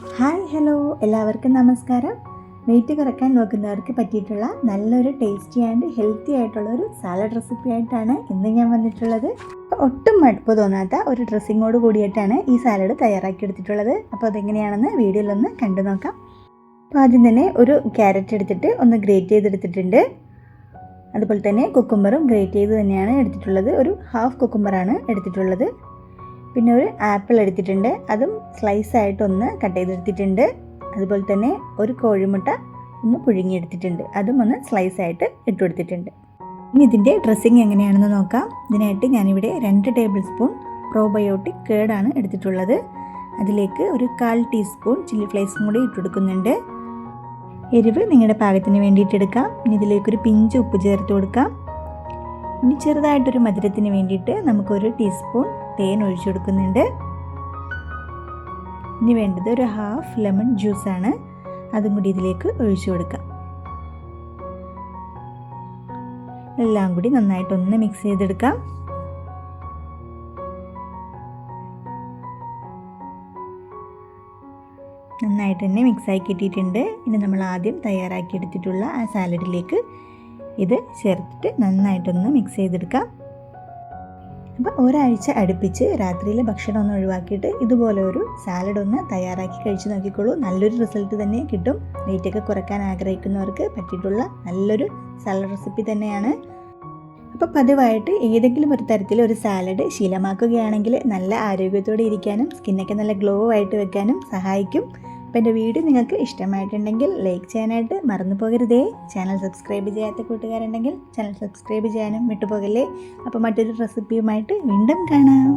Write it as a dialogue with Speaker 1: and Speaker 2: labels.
Speaker 1: Hi hello. എല്ലാവർക്കും നമസ്കാരം. Wait കുറയ്ക്കാൻ നോക്കുന്നവർക്ക് പറ്റിയിട്ടുള്ള നല്ലൊരു ടേസ്റ്റി ആൻഡ് ഹെൽത്തി ആയിട്ടുള്ള ഒരു സാലഡ് റെസിപ്പി ആയിട്ടാണ് ഇന്ന് ഞാൻ വന്നിട്ടുള്ളത്. ഒട്ടും മടുപ്പ് തോന്നാത്ത ഒരു ഡ്രസ്സിങ്ങോട് കൂടിയിട്ടാണ് ഈ സാലഡ് തയ്യാറാക്കി എടുത്തിട്ടുള്ളത്. അപ്പോൾ അതെങ്ങനെയാണെന്ന് വീഡിയോയിലൊന്ന് കണ്ടു നോക്കാം. അപ്പോൾ ആദ്യം തന്നെ ഒരു ക്യാരറ്റ് എടുത്തിട്ട് ഒന്ന് ഗ്രേറ്റ് ചെയ്തെടുത്തിട്ടുണ്ട്. അതുപോലെ തന്നെ കുക്കുംബറും ഗ്രേറ്റ് ചെയ്ത് തന്നെയാണ് എടുത്തിട്ടുള്ളത്. ഒരു ഹാഫ് കുക്കുംബറാണ് എടുത്തിട്ടുള്ളത്. പിന്നെ ഒരു ആപ്പിൾ എടുത്തിട്ടുണ്ട്. അതും സ്ലൈസ് ആയിട്ട് ഒന്ന് കട്ട് ചെയ്തെടുത്തിട്ടുണ്ട്. അതുപോലെ തന്നെ ഒരു കോഴിമുട്ട ഒന്ന് പുഴുങ്ങിയെടുത്തിട്ടുണ്ട്. അതും ഒന്ന് സ്ലൈസ് ആയിട്ട് ഇട്ട് കൊടുത്തിട്ടുണ്ട്. ഇനി ഇതിന്റെ ഡ്രസ്സിങ് എങ്ങനെയാണെന്ന് നോക്കാം. ഇതിനായിട്ട് ഞാനിവിടെ രണ്ട് ടേബിൾ സ്പൂൺ പ്രോബയോട്ടിക് കേടാണ് എടുത്തിട്ടുള്ളത്. അതിലേക്ക് ഒരു കാൽ ടീസ്പൂൺ ചില്ലി ഫ്ലേക്സും കൂടി ഇട്ട് കൊടുക്കുന്നുണ്ട്. എരിവ് നിങ്ങളുടെ പാകത്തിന് വേണ്ടിയിട്ട് എടുക്കാം. ഇനി ഇതിലേക്കൊരു പിഞ്ച് ഉപ്പ് ചേർത്ത് കൊടുക്കാം. ഇനി ചെറുതായിട്ടൊരു മധുരത്തിന് വേണ്ടിയിട്ട് നമുക്കൊരു ടീസ്പൂൺ തേൻ ഒഴിച്ചു കൊടുക്കുന്നുണ്ട്. ഇനി വേണ്ടത് ഒരു ഹാഫ് ലെമൺ ജ്യൂസാണ് അതും കൂടി ഇതിലേക്ക് ഒഴിച്ചു കൊടുക്കാം. എല്ലാം കൂടി നന്നായിട്ടൊന്ന് മിക്സ് ചെയ്തെടുക്കാം. നന്നായിട്ട് തന്നെ മിക്സായി കിട്ടിയിട്ടുണ്ട്. ഇനി നമ്മൾ ആദ്യം തയ്യാറാക്കി എടുത്തിട്ടുള്ള ആ സാലഡിലേക്ക് ഇത് ചേർത്തിട്ട് നന്നായിട്ടൊന്ന് മിക്സ് ചെയ്തെടുക്കാം. അപ്പോൾ ഒരാഴ്ച അടുപ്പിച്ച് രാത്രിയിലെ ഭക്ഷണം ഒന്ന് ഒഴിവാക്കിയിട്ട് ഇതുപോലെ ഒരു സാലഡ് ഒന്ന് തയ്യാറാക്കി കഴിച്ച് നോക്കിക്കോളൂ നല്ലൊരു റിസൾട്ട് തന്നെ കിട്ടും. വെയിറ്റൊക്കെ കുറയ്ക്കാൻ ആഗ്രഹിക്കുന്നവർക്ക് പറ്റിയിട്ടുള്ള നല്ലൊരു സാലഡ് റെസിപ്പി തന്നെയാണ്. അപ്പോൾ പതിവായിട്ട് ഏതെങ്കിലും ഒരു തരത്തിൽ ഒരു സാലഡ് ശീലമാക്കുകയാണെങ്കിൽ നല്ല ആരോഗ്യത്തോടെ ഇരിക്കാനും സ്കിന്നൊക്കെ നല്ല ഗ്ലോ ആയിട്ട് വെക്കാനും സഹായിക്കും. അപ്പോൾ എന്റെ വീഡിയോ നിങ്ങൾക്ക് ഇഷ്ടമായിട്ടുണ്ടെങ്കിൽ ലൈക്ക് ചെയ്യാനായിട്ട് മറന്നു പോകരുതേ. ചാനൽ സബ്സ്ക്രൈബ് ചെയ്യാത്ത കൂട്ടുകാരുണ്ടെങ്കിൽ ചാനൽ സബ്സ്ക്രൈബ് ചെയ്യാനും വിട്ടുപോകല്ലേ. അപ്പോൾ മറ്റൊരു റെസിപ്പിയുമായിട്ട് വീണ്ടും കാണാം.